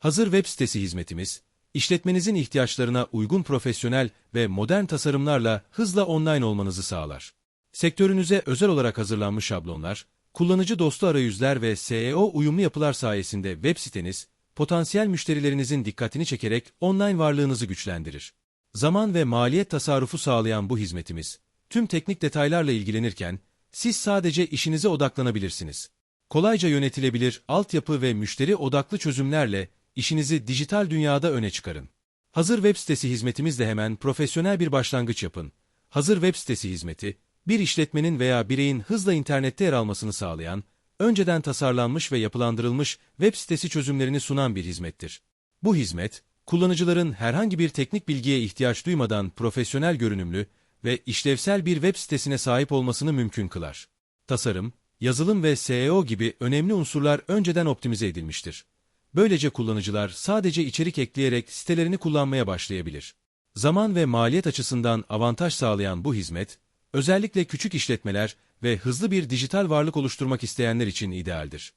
Hazır web sitesi hizmetimiz, işletmenizin ihtiyaçlarına uygun profesyonel ve modern tasarımlarla hızla online olmanızı sağlar. Sektörünüze özel olarak hazırlanmış şablonlar, kullanıcı dostu arayüzler ve SEO uyumlu yapılar sayesinde web siteniz, potansiyel müşterilerinizin dikkatini çekerek online varlığınızı güçlendirir. Zaman ve maliyet tasarrufu sağlayan bu hizmetimiz, tüm teknik detaylarla ilgilenirken, siz sadece işinize odaklanabilirsiniz. Kolayca yönetilebilir altyapı ve müşteri odaklı çözümlerle işinizi dijital dünyada öne çıkarın. Hazır web sitesi hizmetimizle hemen profesyonel bir başlangıç yapın. Hazır web sitesi hizmeti, bir işletmenin veya bireyin hızla internette yer almasını sağlayan, önceden tasarlanmış ve yapılandırılmış web sitesi çözümlerini sunan bir hizmettir. Bu hizmet, kullanıcıların herhangi bir teknik bilgiye ihtiyaç duymadan profesyonel görünümlü ve işlevsel bir web sitesine sahip olmasını mümkün kılar. Tasarım, yazılım ve SEO gibi önemli unsurlar önceden optimize edilmiştir. Böylece kullanıcılar sadece içerik ekleyerek sitelerini kullanmaya başlayabilir. Zaman ve maliyet açısından avantaj sağlayan bu hizmet, özellikle küçük işletmeler ve hızlı bir dijital varlık oluşturmak isteyenler için idealdir.